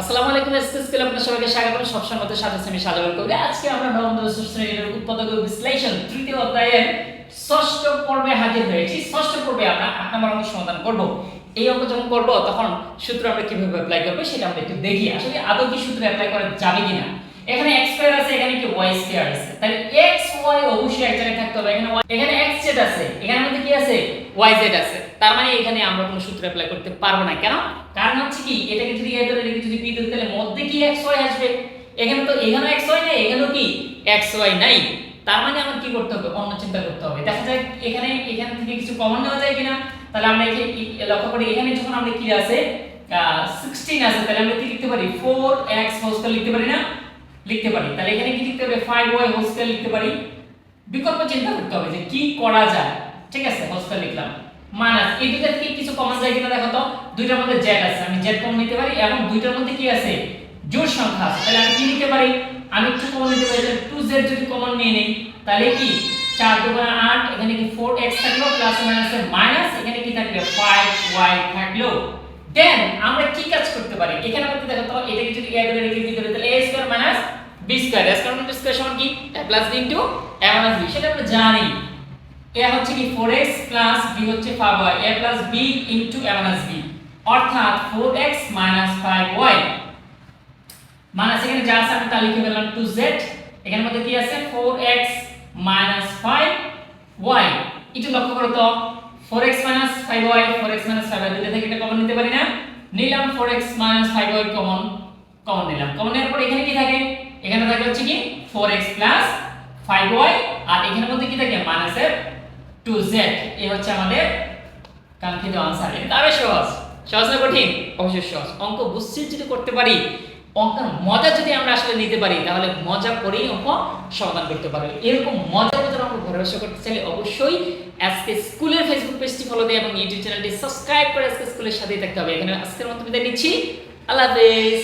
আসসালামু আলাইকুম SK school আপনাদের সবাইকে মতো সাথে আমি সাজাবার করি। আজকে আমরা নবম দশম শ্রেণির উৎপাদক বিশ্লেষণ তৃতীয় অধ্যায়ের ষষ্ঠ পর্বে হাজির হয়েছি। ষষ্ঠ পর্বে আমরা আট নম্বর অঙ্ক সমাধান করব। এই অঙ্ক যখন করব, তখন সূত্র আমরা কীভাবে অ্যাপ্লাই সেটা আমরা একটু দেখি। আসলে আদৌ কি সূত্র অ্যাপ্লাই করা যাবে কিনা? এখানে স্কয়ার আছে, এখানে কি স্কয়ার আছে? তাহলে অবশ্যই এক জায়গায় থাকতে হবে। এখানে এখানে আছে, এখানে কি আছে? আছে। তার মানে এখানে আমরা কোনো সূত্র অ্যাপ্লাই করতে পারব না। কেন? কারণ হচ্ছে কি, এটাকে যদি যদি তাহলে মধ্যে কি x y আসবে? এখানে তো এখানেও x y নাই এখানেও কি x y নাই? তার মানে আমার কি করতে হবে? অন্য চিন্তা করতে হবে। দেখা যায় এখানে এখান থেকে কিছু কমন নেওয়া যায় কিনা? তাহলে আমরা এখানে লক্ষ্য করি এখানে যখন আমরা কি আছে আহ, 16 আছে তাহলে আমরা কি লিখতে পারি? 4x হোল স্কয়ার লিখতে পারি না? লিখতে পারি। তাহলে এখানে কি লিখতে হবে? 5y হোল স্কয়ার লিখতে পারি। বিকল্প চিন্তা করতে হবে যে কি করা যায়। ঠিক আছে হোল স্কয়ার লিখলাম। মাইনাস, এই দুইটা থেকে কিছু কমন যায় কিনা দেখো তো? দুইটার মধ্যে z আছে, আমি z কমন নিতে পারি এবং দুইটার মধ্যে কি আছে? জোড় সংখ্যা আছে। তাহলে আমি কি নিতে পারি? আমি একটু কমন নিতে পারি, তাহলে 2z যদি কমন নিয়ে নেই, তাহলে কি? 4 দুগুণে 8 এখানে কি 4x থাকল প্লাস মাইনাস মাইনাস এখানে কি থাকবে 5y থাকল। দেন আমরা কি কাজ করতে পারি? এখানে আমাদের দেখো তো, এটাকে যদি a ধরে রেখে দিতে তাহলে a square minus b square a square minus square সমান কি? a plus b into a minus b সেটা আমরা জানি। A হচ্ছে কি 4x প্লাস b হচ্ছে 5y a plus b into a minus b, অর্থাৎ 4x মাইনাস 5y মাইনাস এখানে যা আছে আমি তা লিখে ফেললাম 2z এখানের মধ্যে কি আছে? 4x মাইনাস 5y একটু লক্ষ্য করো তো 4x minus 5y 4x minus 5y দুটো থেকে এটা কমন নিতে পারি না? নিলাম 4x minus 5y common common নিলাম। কমন নেওয়ার পর এখানে কি থাকে? এখানে থাকে হচ্ছে কি 4x প্লাস 5y আর এখানের মধ্যে কি থাকে? মাইনাসের 2z এই হচ্ছে আমাদের কাঙ্ক্ষিত আনসার এটা আরও সহজ। সহজ না কঠিন? অবশ্যই সহজ। অঙ্ক বুঝছি, যদি করতে পারি, অঙ্কের মজা যদি আমরা আসলে নিতে পারি, তাহলে মজা করেই অঙ্ক সমাধান করতে পারবে। এরকম মজা মজার অঙ্ক ঘরে বসে করতে চাইলে অবশ্যই আজকে স্কুলের ফেসবুক পেজটি ফলো দিয়ে এবং ইউটিউব চ্যানেলটি সাবস্ক্রাইব করে আজকে স্কুলের সাথেই থাকতে হবে। এখানে আজকের মতো বিদায় নিচ্ছি। আল্লাহ হাফেজ।